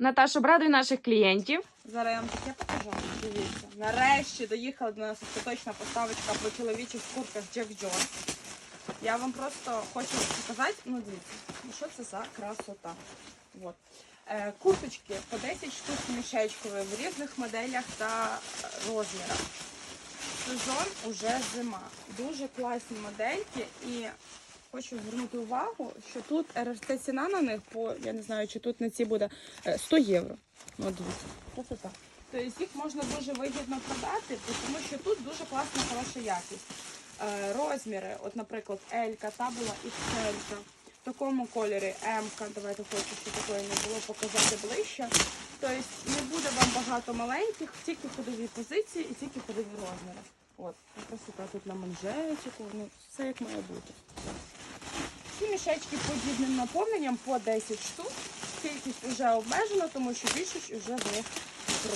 Наташа, обрадуй наших клієнтів. Зараз я вам таке покажу. Дивіться. Нарешті доїхала до нас остаточна поставочка по чоловічих куртках Джек Джонс. Я вам просто хочу показати, ну дивіться, ну що це за красота. От. Е, курточки по 10 штук мішечкові в різних моделях та е, розмірах. Сезон уже зима. Дуже класні модельки і хочу звернути увагу, що тут РРТ ціна на них по, я не знаю, чи тут на ці буде е, 100 євро. Ну, дивіться, красота. Тобто їх можна дуже вигідно продати, тому що тут дуже класна, хороша якість. Е, розміри, от, наприклад, L, та була XL. В такому кольорі М, давайте хочу, щоб такої не було показати ближче. Тобто не буде вам багато маленьких, тільки ходові позиції і тільки ходові розміри. От, красота тут на манжетику, ну все як має бути. Ці мішечки подібним наповненням по 10 штук. Кількість вже обмежена, тому що більшість вже них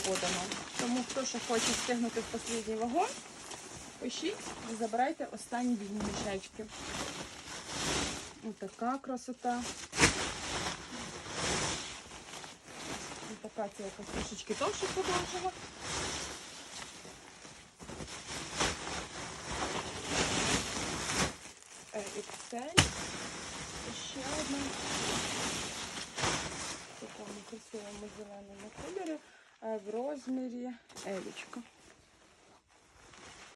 продано. Тому хто ще хоче встигнути в останній вагон, пишіть і забирайте останні вільні мішечки. Ось така красота. Ось така це якась трошечки товще подовжена. XL. Ще одна. В такому красивому зеленому кольорі е, в розмірі елічка.